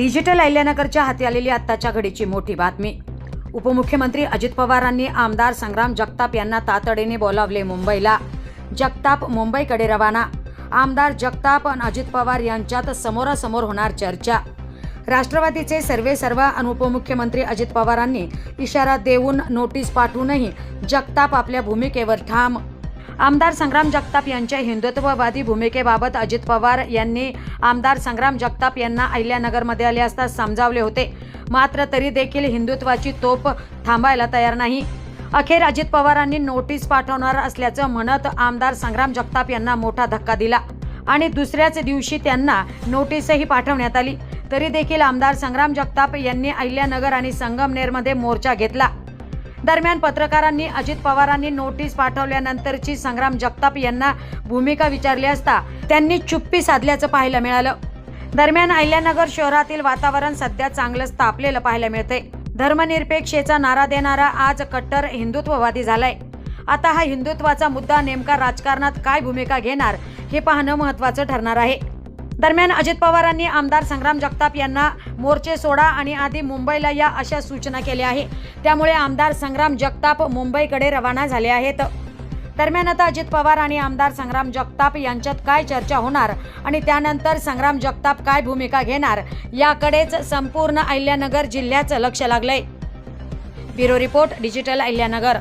Digital ऐल्यानगरच्या हाती आलेली आत्ताच्या घडीची मोठी बातमी. उपमुख्यमंत्री अजित पवारांनी आमदार संग्राम जगताप यांना तातडीने बोलावले मुंबईला. जगताप मुंबईकडे रवाना. आमदार जगताप आणि अजित पवार यांच्यात समोरासमोर होणार चर्चा. राष्ट्रवादीचे सर्वे सर्व आणि उपमुख्यमंत्री अजित पवारांनी इशारा देऊन नोटीस पाठवूनही जगताप आपल्या भूमिकेवर ठाम. आमदार संग्राम जगताप यांच्या हिंदुत्ववादी भूमिकेबाबत अजित पवार यांनी आमदार संग्राम जगताप यांना अहिल्यानगरमध्ये आले असता समजावले होते. मात्र तरी देखील हिंदुत्वाची तोप थांबायला तयार नाही. अखेर अजित पवारांनी नोटीस पाठवणार असल्याचं म्हणत आमदार संग्राम जगताप यांना मोठा धक्का दिला आणि दुसऱ्याच दिवशी त्यांना नोटीसही पाठवण्यात आली. तरी देखील आमदार संग्राम जगताप यांनी अहिल्यानगर आणि संगमनेरमध्ये मोर्चा घेतला. दरम्यान पत्रकारांनी अजित पवारांनी नोटीस पाठवल्यानंतरची संग्राम जगताप यांना भूमिका विचारली असता त्यांनी चुप्पी साधल्याचं पाहायला मिळालं. दरम्यान अहिल्यानगर शहरातील वातावरण सध्या चांगलंच तापलेलं पाहायला मिळते धर्मनिरपेक्षेचा नारा देणारा आज कट्टर हिंदुत्ववादी झालाय. आता हा हिंदुत्वाचा मुद्दा नेमका राजकारणात काय भूमिका घेणार हे पाहणं महत्त्वाचं ठरणार आहे. दरम्यान अजित पवारांनी आमदार संग्राम जगताप यांना मोर्चे सोडा आणि आधी मुंबईला या अशा सूचना केल्या आहे त्यामुळे आमदार संग्राम जगताप मुंबईकडे रवाना झाले आहेत. दरम्यान आता अजित पवार आणि आमदार संग्राम जगताप यांच्यात काय चर्चा होणार आणि त्यानंतर संग्राम जगताप काय भूमिका घेणार याकडेच संपूर्ण अहिल्यानगर जिल्ह्याचं लक्ष लागलंय. Bureau report digital Ahilyanagar.